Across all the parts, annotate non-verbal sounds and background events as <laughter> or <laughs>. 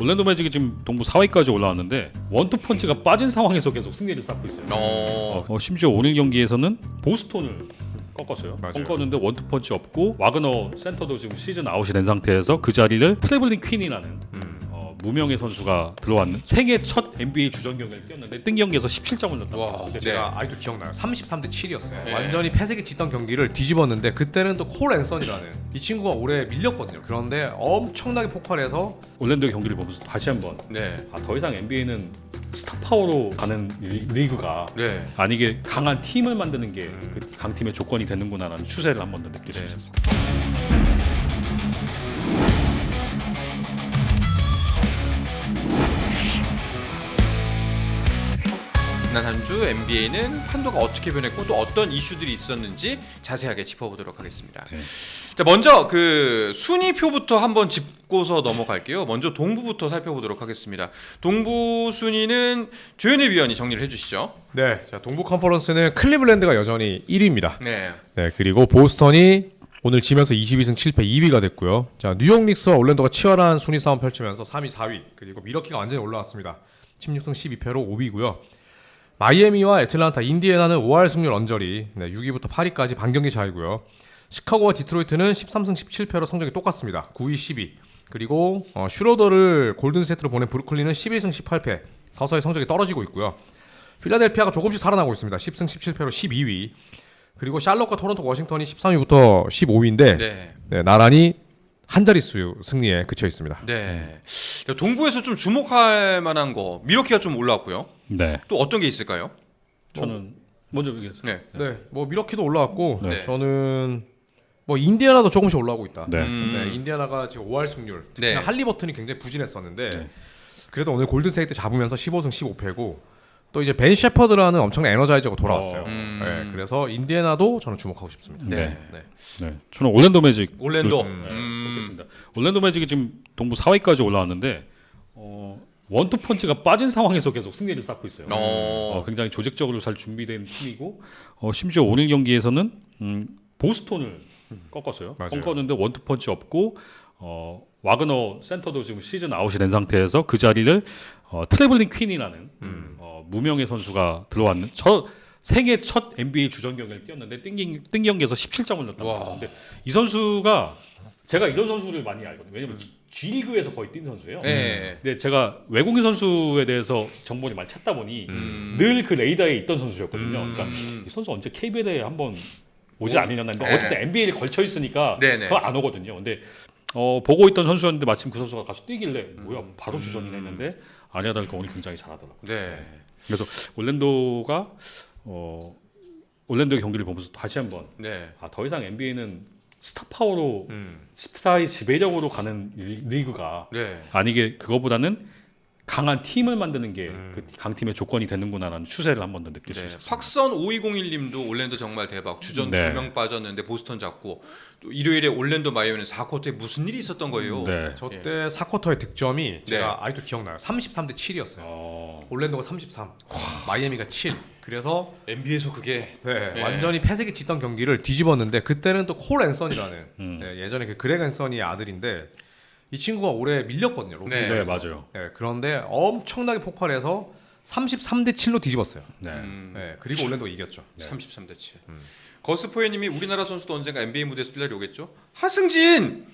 올랜도 매직이 지금 동부 4위까지 올라왔는데 원투 펀치가 빠진 상황에서 계속 승리를 쌓고 있어요. 어. 어, 심지어 오늘 경기에서는 보스톤을 꺾었어요. 맞아요. 꺾었는데 원투 펀치 없고 와그너 센터도 지금 시즌 아웃이 된 상태에서 그 자리를 트래블링 퀸이라는 음. 어, 무명의 선수가 들어왔는 생애 첫 NBA 주전 경기를 뛰었는데 뜬 경기에서 17점을 넣었다. 와, 근데 네. 제가 아직도 기억나요. 33대 7이었어요. 네. 완전히 패색이 짙던 경기를 뒤집었는데 그때는 또 콜 앤선이라는 이 친구가 올해 밀렸거든요. 그런데 엄청나게 폭발해서 올랜도의 경기를 보면서 다시 한번 네. 아, 더 이상 NBA는 스타 파워로 가는 리- 리그가 네. 아니 이게 강한 팀을 만드는 게 음. 그 강팀의 조건이 되는구나라는 추세를 한 번 더 느낄 수 네. 있었어요. 지난 한 주 NBA는 판도가 어떻게 변했고 또 어떤 이슈들이 있었는지 자세하게 짚어보도록 하겠습니다. 네. 자 먼저 그 순위표부터 한번 짚고서 넘어갈게요. 먼저 동부부터 살펴보도록 하겠습니다. 동부 순위는 조현일 위원이 정리를 해주시죠. 네, 자 동부 컨퍼런스는 클리블랜드가 여전히 1위입니다. 네. 네, 그리고 보스턴이 오늘 지면서 22승 7패 2위가 됐고요. 자 뉴욕 닉스와 올랜도가 치열한 순위 싸움 펼치면서 3위, 4위 그리고 미러키가 완전히 올라왔습니다. 16승 12패로 5위고요. 마이애미와 애틀란타, 인디애나는 5할 승률 언저리, 네, 6위부터 8위까지 반경기 차이고요. 시카고와 디트로이트는 13승 17패로 성적이 똑같습니다. 9위, 10위. 그리고 어, 슈로더를 골든 세트로 보낸 브루클린은 11승 18패, 서서히 성적이 떨어지고 있고요. 필라델피아가 조금씩 살아나고 있습니다. 10승 17패로 12위. 그리고 샬럿과 토론토, 워싱턴이 13위부터 15위인데 네. 네, 나란히 한 자릿수 승리에 그쳐 있습니다. 네. 자, 동부에서 좀 주목할 만한 거 미러키가 좀 올라왔고요. 네, 또 어떤 게 있을까요? 저는 먼저 얘기했어요. 네. 네, 뭐 미러키도 올라왔고 네. 저는 뭐 인디애나도 조금씩 올라오고 있다. 네. 음. 네, 인디애나가 지금 5할 승률. 네. 할리버튼이 굉장히 부진했었는데 네. 그래도 오늘 골든스테이트 잡으면서 15승 15패고 또 이제 벤 셰퍼드라는 엄청난 에너자이저가 돌아왔어요. 어. 음. 네, 그래서 인디애나도 저는 주목하고 싶습니다. 네. 네. 네, 저는 올랜도 매직 올랜도. 네, 음. 뽑겠습니다. 올랜도 매직이 지금 동부 4위까지 올라왔는데 어, 원투 펀치가 빠진 상황에서 계속 승리를 쌓고 있어요. 어. 어, 굉장히 조직적으로 잘 준비된 팀이고 어, 심지어 오늘 경기에서는 음, 보스톤을 꺾었어요. 맞아요. 꺾었는데 원투 펀치 없고 어, 와그너 센터도 지금 시즌 아웃이 된 상태에서 그 자리를 어, 트래블링 퀸이라는 어, 무명의 선수가 들어왔는 저 생애 첫 NBA 주전 경기를 뛰었는데 뜬, 경- 뜬 경기에서 17점을 넣었다. 와. 근데 이 선수가 제가 이런 선수를 많이 알거든요. 왜냐면 G 리그에서 거의 뛴 선수예요. 네. 근데 제가 외국인 선수에 대해서 정보를 많이 찾다 보니 음. 늘그 레이더에 있던 선수였거든요. 음. 그러니까 이 선수 언제 KBL에 한번 오지 오. 않으려나 했는데 네. 어쨌든 NBA에 걸쳐 있으니까 네네. 그거 안 오거든요. 근데 어, 보고 있던 선수였는데 마침 그 선수가 가서 뛰길래 뭐야 바로 주전이나 했는데 아니야 다를까 오늘 굉장히 잘하더라고요. 네. 그래서 올랜도가 어, 올랜도의 경기를 보면서 다시 한번 네. 아, 더 이상 NBA는 스타 파워로 음. 스타의 지배적으로 가는 리- 리그가 네. 아니 이게 그거보다는 강한 팀을 만드는 게 음. 그 강팀의 조건이 되는구나라는 추세를 한 번 더 느낄 수 네. 있었어요. 확선 5201님도 올랜도 정말 대박. 주전 네. 두명 빠졌는데 보스턴 잡고 또 일요일에 올랜도 마이애미는 4쿼터에 무슨 일이 있었던 거예요. 네. 저때 4쿼터의 득점이 제가 아직도 기억나요. 33대 7이었어요. 어, 올랜도가 33, 마이애미가 7. 그래서 NBA에서 그게 네, 네. 완전히 패색이 짙던 경기를 뒤집었는데 그때는 또 콜 앤선이라는 음. 네, 예전에 그 그렉 앤선이의 아들인데 이 친구가 올해 밀렸거든요. 네. 네, 네. 맞아요. 네, 그런데 엄청나게 폭발해서 33대 7로 뒤집었어요. 네. 음, 네, 그리고 올랜도가 이겼죠. 33대 7. 거스포에님이 우리나라 선수도 언젠가 NBA 무대에서 뛸 날이 오겠죠? 하승진.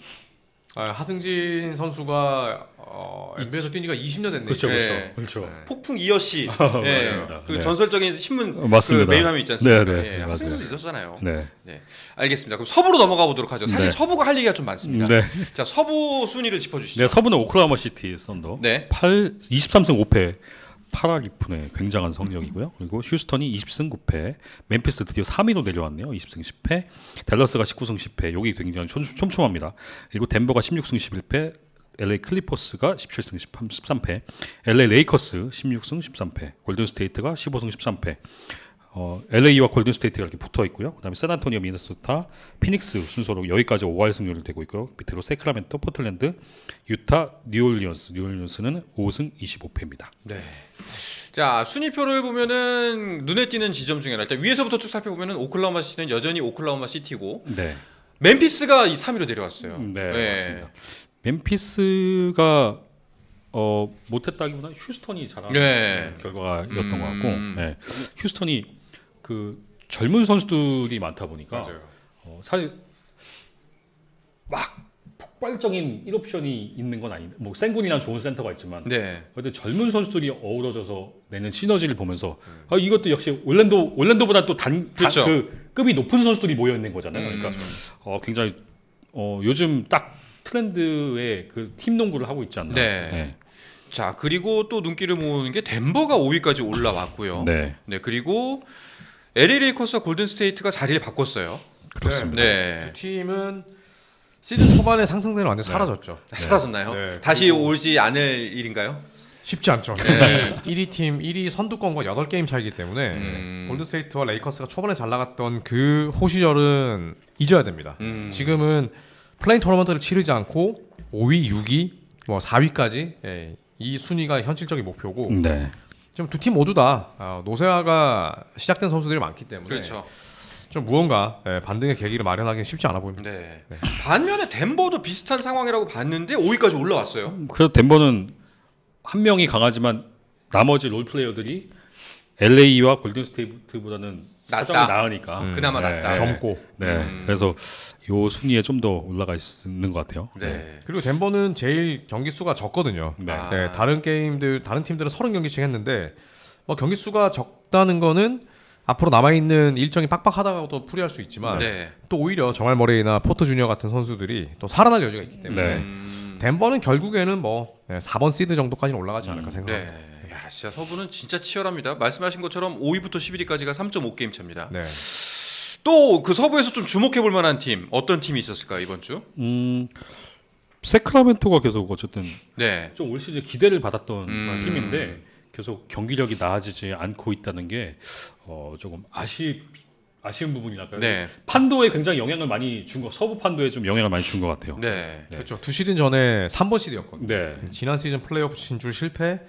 아, 하승진 선수가 어, NBA에서 뛴 지가 20년 됐네요. 그렇죠, 그렇죠, 네. 그렇죠. 네. 폭풍 이어 씨. <laughs> 예, 맞습니다. 그 네. 전설적인 신문 어, 맞습니다. 그 메인 화면 있지 않습니까? 네, 네, 예. 하승진 선수 있었잖아요. 네. 네. 알겠습니다. 그럼 서부로 넘어가 보도록 하죠. 사실 네. 서부가 할 얘기가 좀 많습니다. 네. 자, 서부 순위를 짚어 주시죠. 네, 서부는 오클라호마 시티 썬더. 네. 8 23승 5패. 파라리픈의 굉장한 성적이고요. 그리고 휴스턴이 20승 9패, 멤피스 드디어 3위로 내려왔네요. 20승 10패, 댈러스가 19승 10패. 여기 굉장히 촘, 촘촘합니다. 그리고 덴버가 16승 11패, LA 클리퍼스가 17승 13, 13패, LA 레이커스 16승 13패, 골든 스테이트가 15승 13패. 어, LA와 골든 스테이트가 이렇게 붙어 있고요. 그다음에 샌안토니오, 미네소타, 피닉스 순서로 여기까지 5할 승률을 되고 있고요. 밑으로 세크라멘토, 포틀랜드, 유타, 뉴올리언스. 뉴올리언스는 5승 25패입니다. 네. 자 순위표를 보면은 눈에 띄는 지점 중에 하나 일단 위에서부터 쭉 살펴보면은 오클라호마 시티는 여전히 오클라호마 시티고 네. 멤피스가 이 3위로 내려왔어요. 네, 맞습니다. 멤피스가 어 못했다기보다 휴스턴이 잘한 네. 결과였던 것 같고 음. 네. 휴스턴이 그 젊은 선수들이 많다 보니까. 어, 사실 막 폭발적인 1옵션이 있는 건 아닌데 뭐 생군이랑 좋은 센터가 있지만 네. 근데 젊은 선수들이 어우러져서 내는 시너지를 보면서 아, 이것도 역시 올랜도 올랜도보다 또단 그렇죠. 그 급이 높은 선수들이 모여 있는 거잖아요. 음. 그러니까 어, 굉장히 어, 요즘 딱 트렌드의 그 팀 농구를 하고 있지 않나. 네. 자 그리고 또 눈길을 모으는 게 덴버가 5위까지 올라왔고요. 네. 네 그리고 LA 레이커스와 골든 스테이트가 자리를 바꿨어요. 그렇습니다. 네. 두 팀은 시즌 초반에 상승세는 완전 히 사라졌죠. 사라졌나요? 네, 다시 오지 않을 일인가요? 쉽지 않죠. 네. 1위 팀 1위 선두권과 8게임 차이기 때문에 음. 골든스테이트와 레이커스가 초반에 잘 나갔던 그 호시절은 잊어야 됩니다. 음. 지금은 플레인 토너먼트를 치르지 않고 5위, 6위, 뭐 4위까지 예, 이 순위가 현실적인 목표고 네. 지금 두 팀 모두 다 아, 노세화가 시작된 선수들이 많기 때문에 그렇죠. 좀 무언가 예, 반등의 계기를 마련하기는 쉽지 않아 보입니다. 네. 반면에 덴버도 비슷한 상황이라고 봤는데 5위까지 올라왔어요. 그래서 덴버는 한 명이 강하지만 나머지 롤 플레이어들이 LA와 골든 스테이트보다는 낫다. 사정이 나으니까 그나마 네, 낫다. 네. 젊고 네. 음. 그래서 요 순위에 좀 더 올라가 있는 것 같아요. 네. 그리고 덴버는 제일 경기 수가 적거든요. 네. 아. 네, 다른 게임들 다른 팀들은 30경기씩 했는데 뭐 경기 수가 적다는 거는 앞으로 남아 있는 일정이 빡빡하다고도 풀이할 수 있지만 네. 또 오히려 정말 머레이나 포터 주니어 같은 선수들이 또 살아날 여지가 있기 때문에 네. 음. 덴버는 결국에는 뭐 네, 4번 시드 정도까지는 올라가지 않을까 생각합니다. 네. 야, 진짜 서부는 진짜 치열합니다. 말씀하신 것처럼 5위부터 11위까지가 3.5게임 차입니다. 네. 또그 서부에서 좀 주목해 볼 만한 팀 어떤 팀이 있었을까요, 이번 주? 음, 세크라멘토가 계속 어쨌든 네. 좀 올 시즌 기대를 받았던 음. 팀인데 계속 경기력이 나아지지 않고 있다는 게 어, 조금 아쉬 아쉬운 부분이랄까요? 네. 판도에 굉장히 영향을 많이 준 거, 서부 판도에 좀 영향을 많이 준 것 같아요. 네. 그렇죠. 두 시즌 전에 3번 시드였거든요. 네. 지난 시즌 플레이오프 진출 실패.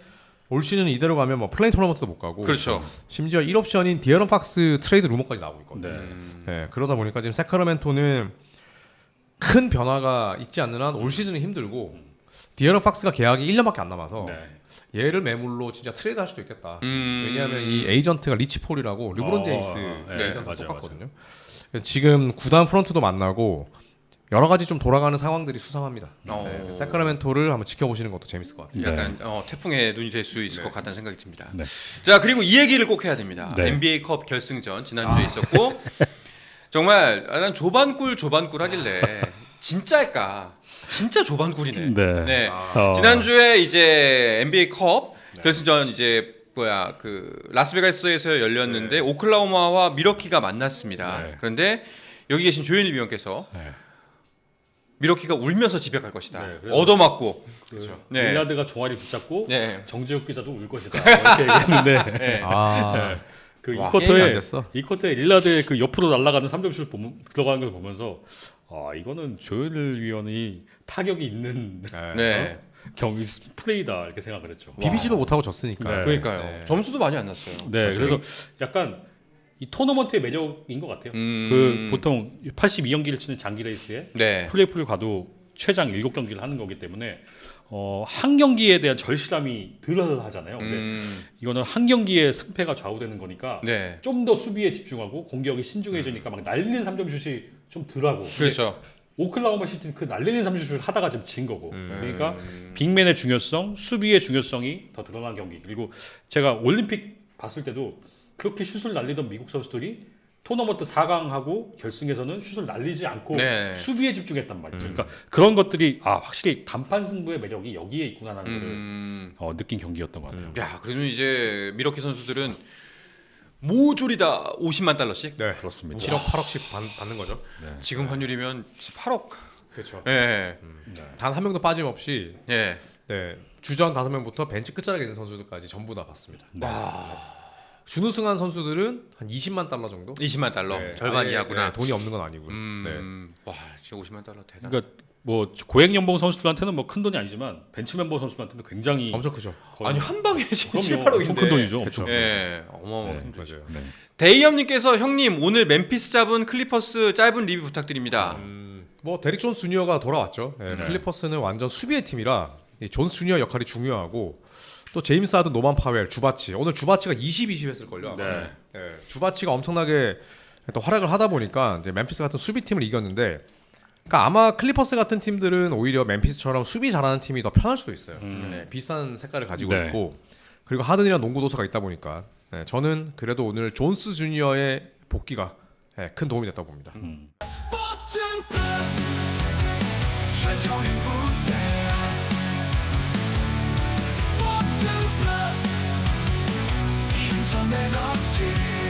올 시즌 이대로 가면 뭐 플레인 토너먼트도 못 가고 그렇죠. 심지어 1옵션인 디에런 팍스 트레이드 루머까지 나오고 있거든요. 네. 음. 네, 그러다 보니까 지금 세크라멘토는 큰 변화가 있지 않는 한 올 시즌은 힘들고 디에런 팍스가 계약이 1년밖에 안 남아서 네. 얘를 매물로 진짜 트레이드 할 수도 있겠다. 음. 왜냐하면 이 에이전트가 리치 폴이라고 르브론 어, 제임스 네, 에이전트 맞아요, 똑같거든요. 지금 구단 프런트도 만나고 여러 가지 좀 돌아가는 상황들이 수상합니다. 어. 네, 세크라멘토를 한번 지켜보시는 것도 재밌을 것 같아요. 약간 어, 태풍의 눈이 될 수 있을 것 같다는 생각이 듭니다. 네. 자 그리고 이 얘기를 꼭 해야 됩니다. 네. NBA 컵 결승전 지난주에 있었고 <laughs> 정말 아, 난 조반꿀 조반꿀 하길래 진짜일까? 진짜 조반꿀이네. 네. 네. 어, 지난주에 이제 NBA 컵 결승전 이제 뭐야 그 라스베가스에서 열렸는데 오클라호마와 미러키가 만났습니다. 네. 그런데 여기 계신 조현일 위원께서 네. 미러키가 울면서 집에 갈 것이다. 네, 그래서- 얻어맞고. 그렇죠. 네. 릴라드가 종아리 붙잡고 네. 정재욱 기자도 울 것이다 이렇게 얘기했는데 <laughs> 네. 아, 그 와, 이 게임이 안 쿼터에 됐어. 이 쿼터에 릴라드의 그 옆으로 날아가는 3점슛 보면 들어가는 걸 보면서 아 이거는 조엘 위원이 타격이 있는 네. 네. 경 플레이다 이렇게 생각을 했죠. 비비지도 못하고 졌으니까. 네. 그러니까요. 네. 점수도 많이 안 났어요. 네, 그래서 약간 이 토너먼트의 매력인 것 같아요. 음. 그 보통 82경기를 치는 장기 레이스에 네. 플레이오프를 가도 최장 7경기를 하는 거기 때문에 어, 한 경기에 대한 절실함이 덜 하잖아요. 근데 음. 이거는 한 경기의 승패가 좌우되는 거니까 네. 좀더 수비에 집중하고 공격이 신중해지니까 막 날리는 3점 슛이 좀 덜하고 그렇죠. 오클라호마 시티는 그 날리는 3점 슛을 하다가 지금 진 거고 그러니까 음. 빅맨의 중요성, 수비의 중요성이 더 드러난 경기. 그리고 제가 올림픽 봤을 때도 그렇게 슛을 날리던 미국 선수들이 토너먼트 4강하고 결승에서는 슛을 날리지 않고 네. 수비에 집중했단 말이죠. 그러니까 그런 것들이 아 확실히 단판 승부의 매력이 여기에 있구나라는 걸 음. 어, 느낀 경기였던 것 같아요. 야, 그러면 이제 미러키 선수들은 모조리 다 50만 달러씩. 네. 그렇습니다. 7억 8억씩 받, 받는 거죠. 지금 환율이면 8억. 그렇죠. 예. 단한 명도 빠짐없이 예. 네, 주전 다섯 명부터 벤치 끝자락에 있는 선수들까지 전부 다 받습니다. 준우승한 선수들은 한 20만 달러 정도? 20만 달러. 네, 절반 아예, 이하구나. 네, 돈이 없는 건 아니고요. 네. 음. 와, 진짜 50만 달러 대단. 그러니까 뭐 고액 연봉 선수들한테는 뭐 큰 돈이 아니지만 벤치 멤버 선수들한테는 굉장히 네. 엄청 크죠. 아니 한 방에 지금 그럼요. 7, 8억인데. 엄청 큰 돈이죠. 그쵸. 엄청. 예. 어마어마 네, 큰 돈이죠. 네. 데이엄님께서 형님 오늘 멤피스 잡은 클리퍼스 짧은 리뷰 부탁드립니다. 음, 뭐 데릭 존스 주니어가 돌아왔죠. 네, 네. 클리퍼스는 완전 수비의 팀이라 이 존스 주니어 역할이 중요하고 또 제임스 하든, 노만 파웰, 주바치 오늘 주바치가 20, 20 했을 걸요. 네. 예, 주바치가 엄청나게 또 활약을 하다 보니까 이제 멤피스 같은 수비팀을 이겼는데 그러니까 아마 클리퍼스 같은 팀들은 오히려 멤피스처럼 수비 잘하는 팀이 더 편할 수도 있어요. 네, 비슷한 색깔을 가지고 네. 있고 그리고 하든이랑 농구 도서가 있다 보니까 네, 저는 그래도 오늘 존스 주니어의 복귀가 네, 큰 도움이 됐다고 봅니다. 스 어서 맥없이